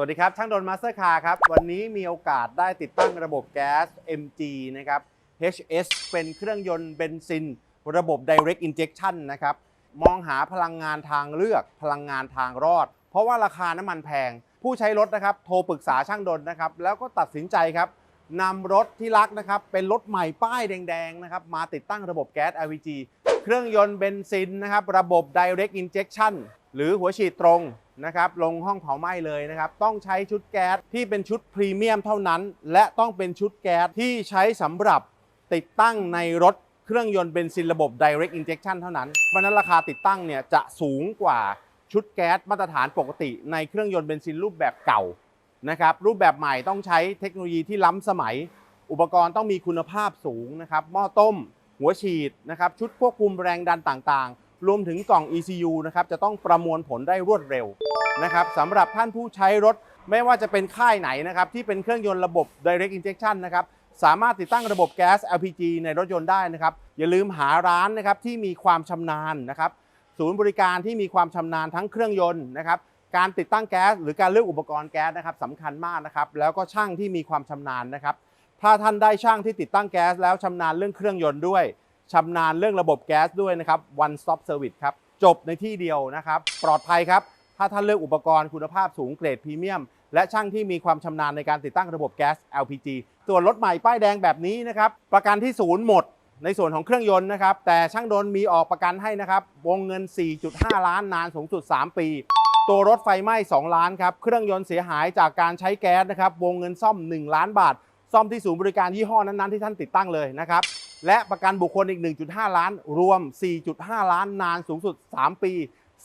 วัสดีครับ ช่างดนมาสเตอร์คาร์ครับ วันนี้มีโอกาสได้ติดตั้งระบบแก๊ส MG นะครับ HS เป็นเครื่องยนต์เบนซิน ระบบ Direct Injection นะครับ มองหาพลังงานทางเลือกพลังงานทางรอด เพราะว่าราคาน้ำมันแพง ผู้ใช้รถนะครับ โทรปรึกษาช่างดนนะครับ แล้วก็ตัดสินใจครับนำรถที่รักนะครับ เป็นรถใหม่ป้ายแดงๆนะครับมาติดตั้งระบบแก๊ส LPG เครื่องยนต์เบนซินนะครับ ระบบ Direct Injection หรือหัวฉีดตรงนะครับลงห้องเผาไหม้เลยนะครับ ต้องใช้ชุดแก๊สที่เป็นชุดพรีเมียมเท่านั้น และต้องเป็นชุดแก๊สที่ใช้สำหรับติดตั้งในรถเครื่องยนต์เบนซินระบบ Direct Injection เท่านั้นเพราะนั้นราคาติดตั้งเนี่ยจะสูงกว่าชุดแก๊สมาตรฐานปกติในเครื่องยนต์เบนซินรูปแบบเก่านะครับรูปแบบใหม่ต้องใช้เทคโนโลยีที่ล้ำสมัย อุปกรณ์ต้องมีคุณภาพสูงนะครับหม้อต้ม หัวฉีดนะครับชุดควบคุมแรงดันต่างๆ รวมถึงกล่อง ECU นะครับจะต้องประมวลผลได้รวดเร็วนะครับสำหรับท่านผู้ใช้รถไม่ว่าจะเป็นค่ายไหนนะครับที่เป็นเครื่องยนต์ระบบ Direct Injection นะครับสามารถติดตั้งระบบแก๊ส LPG ในรถยนต์ได้นะครับ อย่าลืมหาร้านนะครับที่มีความชำนาญนะครับ ศูนย์บริการที่มีความชำนาญทั้งเครื่องยนต์นะครับการติดตั้งแก๊สหรือการเลือกอุปกรณ์แก๊สนะครับสำคัญมากนะครับ แล้วก็ช่างที่มีความชำนาญนะครับ ถ้าท่านได้ช่างที่ติดตั้งแก๊สแล้วชำนาญเรื่องเครื่องยนต์ด้วย ชำนาญเรื่องระบบแก๊สด้วยนะครับ one stop service ครับ จบในที่เดียวนะครับ ปลอดภัยครับ ถ้าท่านเลือกอุปกรณ์คุณภาพสูงเกรดพรีเมียม และช่างที่มีความชำนาญในการติดตั้งระบบแก๊ส LPG ส่วนรถใหม่ป้ายแดงแบบนี้นะครับ ประกันที่ศูนย์หมดในส่วนของเครื่องยนต์นะครับ แต่ช่างดนมีออกประกันให้นะครับ วงเงิน 4.5 ล้านนานสูงสุด 3 ปี ตัวรถไฟไหม้ 2 ล้านครับ เครื่องยนต์เสียหายจากการใช้แก๊สนะครับ วงเงินซ่อม 1 ล้านบาท ซ่อมที่ศูนย์บริการยี่ห้อนั้นๆที่ท่านติดตั้งเลยนะครับ และประกันบุคคลอีก 1.5 ล้าน รวม 4.5 ล้านนานสูงสุด 3 ปี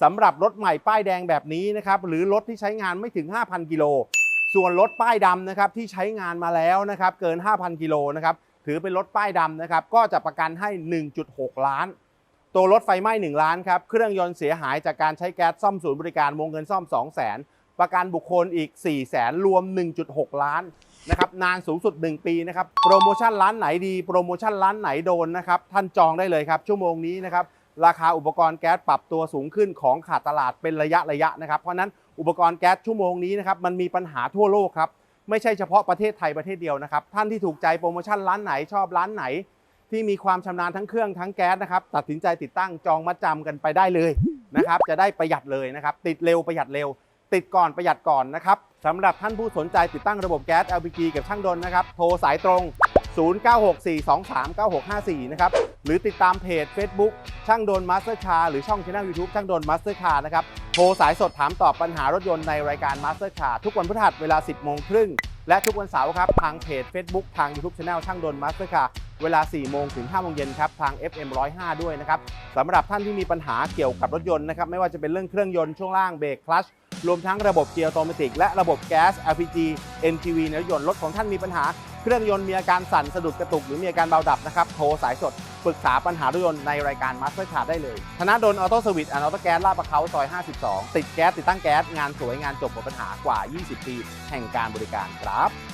สำหรับรถใหม่ป้ายแดงแบบนี้นะครับหรือรถที่ใช้งานไม่ถึง 5,000 กิโล ส่วนรถป้ายดำนะครับที่ใช้งานมาแล้วนะครับเกิน 5,000 กิโลนะครับถือเป็นรถป้ายดำนะครับก็จะประกันให้ 1.6 ล้าน ตัวรถไฟไหม้ 1 ล้านครับเครื่องยนต์เสียหายจากการใช้แก๊สซ่อมศูนย์บริการวงเงินซ่อม 2 0 0 0 0 ประกันบุคคลอีก 4 0 0 0 0 0รวม 1.6 ล้านนะครับนานสูงสุด 1 ปีนะครับโปรโมชั่นร้านไหนดีโปรโมชั่นร้านไหนโดนนะครับท่านจองได้เลยครับ ชั่วโมงนี้นะครับราคาอุปกรณ์แก๊สปรับตัวสูงขึ้นของขาดตลาดเป็นระยะระยะนะครับ เพราะฉะนั้นอุปกรณ์แก๊สชั่วโมงนี้นะครับมันมีปัญหาทั่วโลกครับไม่ใช่เฉพาะประเทศไทยประเทศเดียวนะครับ ท่านที่ถูกใจโปรโมชั่นร้านไหนชอบร้านไหน ที่มีความชำนาญทั้งเครื่องทั้งแก๊สนะครับตัดสินใจติดตั้งจองมัดจำกันไปได้เลยนะครับจะได้ประหยัดเลยนะครับติดเร็วประหยัดเร็ว ติดก่อนประหยัดก่อนนะครับสำหรับท่านผู้สนใจติดตั้งระบบแก๊ส LPG กับช่างดนนะครับ โทรสายตรง 0964239654 นะครับ หรือติดตามเพจ Facebook ช่างดนมาสเตอร์คาร์หรือช่องช anel YouTube ช่างดนมาสเตอร์คาร์นะครับ โทรสายสดถามตอบปัญหารถยนต์ในรายการ Master Car ทุกวันพฤหัสเวลา 10โมงครึ่งและทุกวันเสาร์ครับ ทางเพจ Facebook ทาง YouTube Channel ช่างดน Master Car เวลา 4 โมงถึง 5 โมงเย็นครับ ทาง FM 105 ด้วยนะครับสำหรับท่านที่มีปัญหาเกี่ยวกับรถยนต์นะครับ ไม่ว่าจะเป็นเรื่องเครื่องยนต์ช่วงล่างเบรกคลัช รวมทั้งระบบเกียร์อัตโนมัติและระบบแก๊ส LPG NGV ในรถยนต์รถของท่านมีปัญหา เครื่องยนต์มีอาการสั่นสะดุดกระตุกหรือมีอาการเบาดับนะครับโทรสายสดปรึกษาปัญหารถยนต์ในรายการมาสเตอร์ชาร์ได้เลยธนาดลออโต้สวิตอันออโต้แก๊สลาดประเขาซอย 52 ติดแก๊สติดตั้งแก๊สงานสวยงานจบหมดปัญหากว่า 20 ปี แห่งการบริการครับ